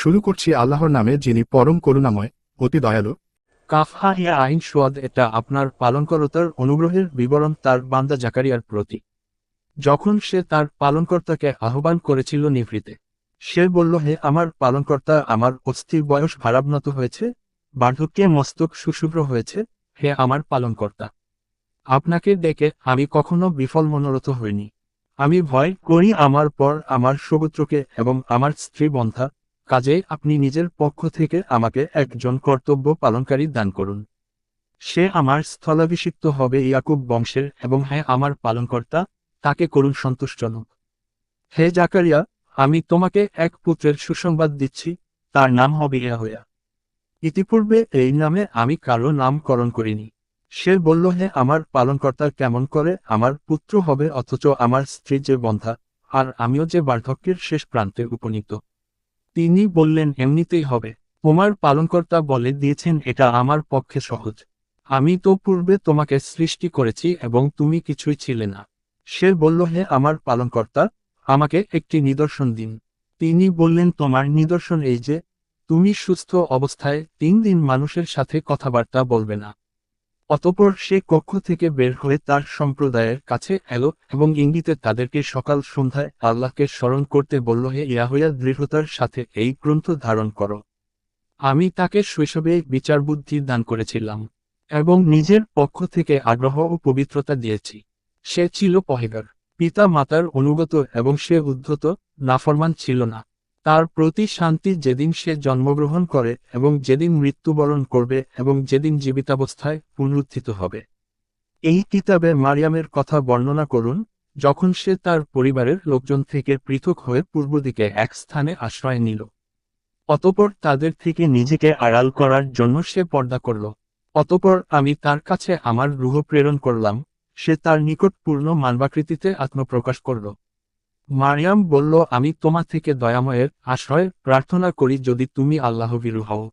শুরু করছি আল্লাহর নামে যিনি পরম করুণাময়, অতি দয়ালু। কাফহা ইয়া আইন সোয়াদ, এটা আপনার পালনকর্তার অনুগ্রহের বিবরণ, তার বান্দা জাকারিয়ার প্রতি। যখন সে তার পালনকর্তাকে আহ্বান করেছিল নিভৃতে, সে বলল, হে আমার পালনকর্তা, আমার অস্থির বয়স ভারাবনত হয়েছে, বার্ধক্যে মস্তক সুশুভ্র হয়েছে, হে আমার পালনকর্তা। আপনাকে ডেকে আমি কখনো বিফল মনোরত হইনি। আমি ভয় করি আমার পর, আমার সুপুত্রকে এবং আমার স্ত্রী বন্ধা কাজে আপনি নিজের পক্ষ থেকে আমাকে একজন কর্তব্য পালনকারী দান করুন। সে আমার স্থলাভিষিক্ত হবে ইয়াকুব বংশের এবং হ্যাঁ আমার পালনকর্তা, তাকে করুন সন্তুষ্টজনক। হে জাকারিয়া, আমি তোমাকে এক পুত্রের সুসংবাদ দিচ্ছি, তার নাম হবে ইয়াহয়া। ইতিপূর্বে এই নামে আমি কারও নামকরণ করিনি। সে বলল, হে আমার পালনকর্তার কেমন করে আমার পুত্র হবে, অথচ আমার স্ত্রী যে বন্ধা, আর আমিও যে বার্ধক্যের শেষ প্রান্তে উপনীত। তিনি বললেন, এমনিতেই হবে। তোমার পালনকর্তা বলে দিয়েছেন, এটা আমার পক্ষে সহজ। আমি তো পূর্বে তোমাকে সৃষ্টি করেছি এবং তুমি কিছুই ছিলে না। সে বলল, হে আমার পালনকর্তা, আমাকে একটি নিদর্শন দিন। তিনি বললেন, তোমার নিদর্শন এই যে, তুমি সুস্থ অবস্থায় তিন দিন মানুষের সাথে কথাবার্তা বলবে না। অতপর সে কক্ষ থেকে বের হয়ে তার সম্প্রদায়ের কাছে এলো এবং ইঙ্গিতে তাদেরকে সকাল সন্ধ্যায় আল্লাহকে স্মরণ করতে বলল, হে ইয়াহইয়া দৃঢ়তার সাথে এই গ্রন্থ ধারণ করো। আমি তাকে শৈশবে বিচার বুদ্ধি দান করেছিলাম এবং নিজের পক্ষ থেকে আগ্রহ ও পবিত্রতা দিয়েছি। সে ছিল পহেগার পিতা মাতার অনুগত এবং সে উদ্ধত, নাফরমান ছিল না। তার প্রতি শান্তি যেদিন সে জন্মগ্রহণ করে এবং যেদিন মৃত্যুবরণ করবে এবং যেদিন জীবিতাবস্থায় পুনরুত্থিত হবে। এই কিতাবে মারিয়ামের কথা বর্ণনা করুন, যখন সে তার পরিবারের লোকজন থেকে পৃথক হয়ে পূর্ব দিকে এক স্থানে আশ্রয় নিল। অতপর তাদের থেকে নিজেকে আড়াল করার জন্য সে পর্দা করল। অতপর, আমি তার কাছে আমার রুহ প্রেরণ করলাম। সে তার নিকট পূর্ণ মানবাকৃতিতে আত্মপ্রকাশ করল। মারিয়াম বলল, আমি তোমার থেকে দয়াময়ের আশ্রয় প্রার্থনা করি যদি তুমি আল্লাহ বিরু হও।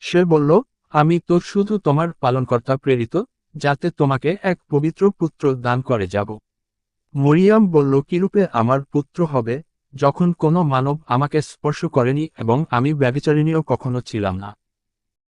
সে বলল, আমি তো শুধু তোমার পালনকর্তা প্রেরিত, যাতে তোমাকে এক পবিত্র পুত্র দান করে যাব। মরিয়াম বলল, কিরূপে আমার পুত্র হবে, যখন কোনো মানব আমাকে স্পর্শ করেনি এবং আমি ব্যবিচারিণীও কখনো ছিলাম না।